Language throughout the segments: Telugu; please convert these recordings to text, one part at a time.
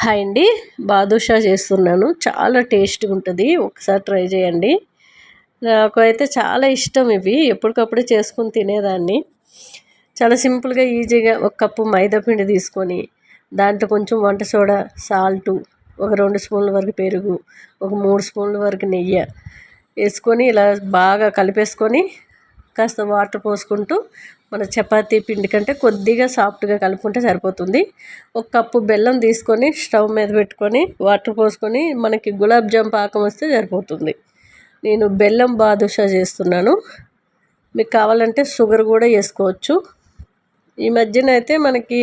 హాయ్ అండి. బాదుషా చేస్తున్నాను. చాలా టేస్ట్గా ఉంటుంది. ఒకసారి ట్రై చేయండి. నాకు అయితే చాలా ఇష్టం ఇవి. ఎప్పటికప్పుడు చేసుకుని తినేదాన్ని. చాలా సింపుల్గా ఈజీగా ఒక కప్పు మైదా పిండి తీసుకొని దాంట్లో కొంచెం వంట సోడా సాల్టు ఒక రెండు స్పూన్ల వరకు పెరుగు ఒక మూడు స్పూన్ల వరకు నెయ్యి వేసుకొని ఇలా బాగా కలిపేసుకొని కాస్త వాటర్ పోసుకుంటూ మన చపాతీ పిండి కంటే కొద్దిగా సాఫ్ట్గా కలుపుకుంటే సరిపోతుంది. ఒక కప్పు బెల్లం తీసుకొని స్టవ్ మీద పెట్టుకొని వాటర్ పోసుకొని మనకి గులాబ్ జామ్ పాకం వస్తే సరిపోతుంది. నేను బెల్లం బాదుషా చేస్తున్నాను. మీకు కావాలంటే షుగర్ కూడా వేసుకోవచ్చు. ఈ మధ్యన అయితే మనకి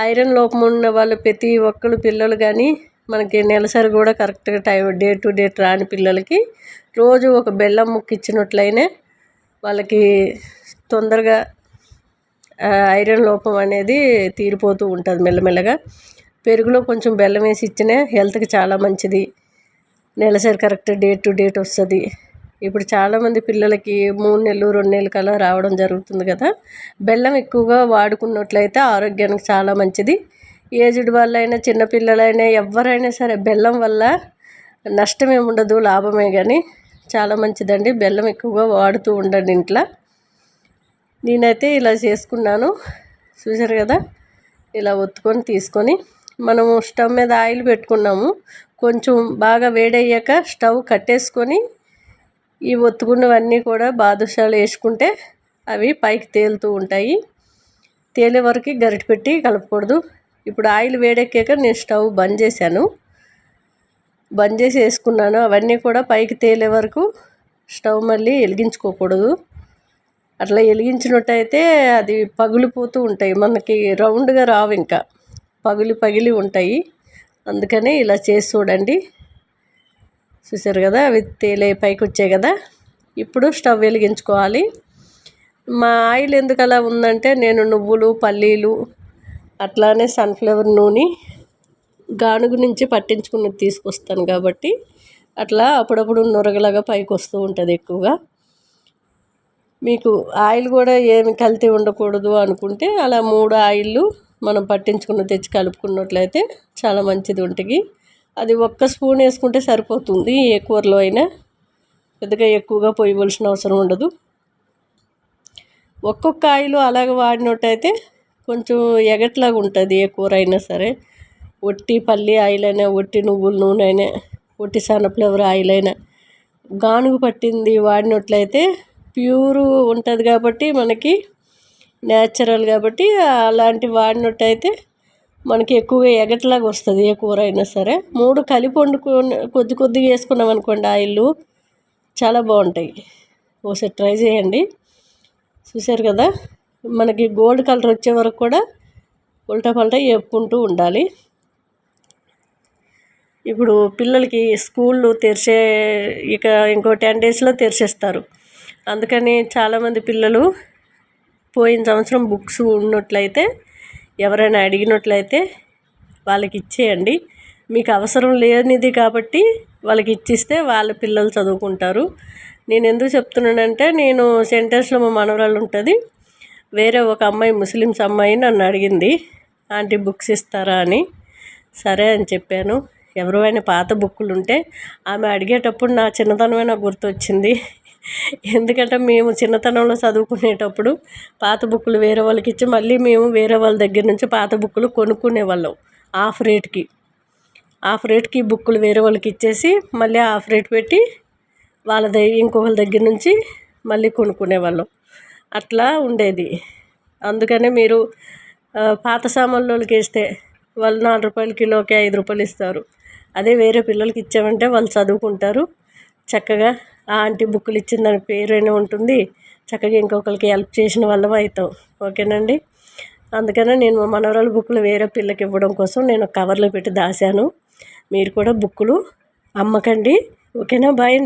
ఐరన్ లోపం ఉన్న వాళ్ళు ప్రతి ఒక్కరు పిల్లలు కానీ మనకి నెలసరి కూడా కరెక్ట్గా టైం డే టు డే రాని పిల్లలకి రోజు ఒక బెల్లం ముక్క ఇచ్చినట్లయినే వాళ్ళకి తొందరగా ఐరన్ లోపం అనేది తీరిపోతూ ఉంటుంది మెల్లమెల్లగా. పెరుగులో కొంచెం బెల్లం వేసి ఇచ్చిన హెల్త్కి చాలా మంచిది. నెలసరి కరెక్ట్ డేట్ టు డేట్ వస్తుంది. ఇప్పుడు చాలామంది పిల్లలకి మూడు నెలలు రెండు నెలల కల్లా రావడం జరుగుతుంది కదా. బెల్లం ఎక్కువగా వాడుకున్నట్లయితే ఆరోగ్యానికి చాలా మంచిది. ఏజ్డ్ వాళ్ళైనా చిన్నపిల్లలైనా ఎవరైనా సరే బెల్లం వల్ల నష్టం ఏముండదు లాభమే కానీ చాలా మంచిదండి. బెల్లం ఎక్కువగా వాడుతూ ఉండండి ఇంట్లో. నేనైతే ఇలా చేసుకున్నాను. చూసారు కదా? ఇలా ఒత్తుకొని తీసుకొని మనము స్టవ్ మీద ఆయిల్ పెట్టుకున్నాము. కొంచెం బాగా వేడయ్యాక స్టవ్ కట్టేసుకొని ఈ ఒత్తుకున్నవన్నీ కూడా బాదుషాలు వేసుకుంటే అవి పైకి తేలుతూ ఉంటాయి. తేలే వరకు గరిటె పెట్టి కలపకూడదు. ఇప్పుడు ఆయిల్ వేడెక్కాక నేను స్టవ్ బంద్ చేశాను. బంద్ చేసి వేసుకున్నాను. అవన్నీ కూడా పైకి తేలే వరకు స్టవ్ మళ్ళీ వెలిగించుకోకూడదు. అట్లా వెలిగించినట్టయితే అది పగిలిపోతూ ఉంటాయి. మనకి రౌండ్గా రావు ఇంకా. పగిలి పగిలి ఉంటాయి. అందుకని ఇలా చేసి చూడండి. చూసారు కదా? అవి తేలే పైకి వచ్చాయి కదా? ఇప్పుడు స్టవ్ వెలిగించుకోవాలి. మా ఆయిల్ ఎందుకు అలా ఉందంటే నేను నువ్వులు పల్లీలు అట్లానే సన్ఫ్లవర్ నూనె గానుగు నుంచి పట్టించుకుని తీసుకొస్తాను కాబట్టి అట్లా అప్పుడప్పుడు నురగలాగా పైకి వస్తూ ఉంటుంది ఎక్కువగా. మీకు ఆయిల్ కూడా ఏమి కల్తీ ఉండకూడదు అనుకుంటే అలా మూడు ఆయిల్లు మనం పట్టించుకున్న తెచ్చి కలుపుకున్నట్లయితే చాలా మంచిది ఒంటికి అది ఒక్క స్పూన్ వేసుకుంటే సరిపోతుంది. ఏ కూరలో అయినా పెద్దగా ఎక్కువగా పోయవలసిన అవసరం ఉండదు. ఒక్కొక్క ఆయిలు అలాగ వాడినట్టయితే కొంచెం ఎగట్లాగా ఉంటుంది ఏ కూర అయినా సరే. ఒట్టి పల్లి ఆయిల్ అయినా ఒట్టి నువ్వుల నూనె అయినా ఒట్టి సన్ఫ్లవర్ ఆయిల్ అయినా గానుగు పట్టింది వాడినట్లయితే ప్యూర్ ఉంటుంది కాబట్టి మనకి న్యాచురల్ కాబట్టి అలాంటి వాడినట్టయితే మనకి ఎక్కువగా ఎగట్లాగా వస్తుంది ఏ కూర అయినా సరే. మూడు కలిపి వండుకొని కొద్ది కొద్దిగా వేసుకున్నాం అనుకోండి ఆయిల్ చాలా బాగుంటాయి. ఒకసారి ట్రై చేయండి. చూసారు కదా మనకి గోల్డ్ కలర్ వచ్చే వరకు కూడా ఉల్టా పల్టా చెప్పుకుంటూ ఉండాలి. ఇప్పుడు పిల్లలకి స్కూళ్ళు తెరిచే ఇక ఇంకో టెన్ డేస్లో తెరిచేస్తారు. అందుకని చాలామంది పిల్లలు పోయిన సంవత్సరం బుక్స్ ఉన్నట్లయితే ఎవరైనా అడిగినట్లయితే వాళ్ళకి ఇచ్చేయండి. మీకు అవసరం లేనిది కాబట్టి వాళ్ళకి ఇచ్చిస్తే వాళ్ళ పిల్లలు చదువుకుంటారు. నేను ఎందుకు చెప్తున్నానంటే నేను సెంటర్స్లో మా మనవరాలు ఉంటుంది. వేరే ఒక అమ్మాయి ముస్లిమ్స్ అమ్మాయి నన్ను అడిగింది ఆంటీ బుక్స్ ఇస్తారా అని? సరే అని చెప్పాను. ఎవరైనా పాత బుక్కులు ఉంటే ఆమె అడిగేటప్పుడు నా చిన్నతనమే నాకు గుర్తొచ్చింది. ఎందుకంటే మేము చిన్నతనంలో చదువుకునేటప్పుడు పాత బుక్కులు వేరే వాళ్ళకి ఇచ్చి మళ్ళీ మేము వేరే వాళ్ళ దగ్గర నుంచి పాత బుక్కులు కొనుక్కునే వాళ్ళం హాఫ్ రేట్కి. హాఫ్ రేట్కి బుక్కులు వేరే వాళ్ళకి ఇచ్చేసి మళ్ళీ హాఫ్ రేట్ పెట్టి వాళ్ళ దగ్గర ఇంకొకళ్ళ దగ్గర నుంచి మళ్ళీ కొనుక్కునే వాళ్ళం. అట్లా ఉండేది. అందుకనే మీరు పాత సామాన్లోకి వేస్తే వాళ్ళు నాలుగు రూపాయలు కిలోకి ఐదు రూపాయలు ఇస్తారు. అదే వేరే పిల్లలకి ఇచ్చామంటే వాళ్ళు చదువుకుంటారు. చక్కగా ఆ ఆంటీ బుక్కులు ఇచ్చిన దాని పేరైనా ఉంటుంది. చక్కగా ఇంకొకరికి హెల్ప్ చేసిన వాళ్ళం అవుతాం ఓకేనండి? అందుకనే నేను మా మనవరాలు బుక్కులు వేరే పిల్లకి ఇవ్వడం కోసం నేను కవర్లో పెట్టి దాశాను. మీరు కూడా బుక్కులు అమ్మకండి. ఓకేనా? బాయ్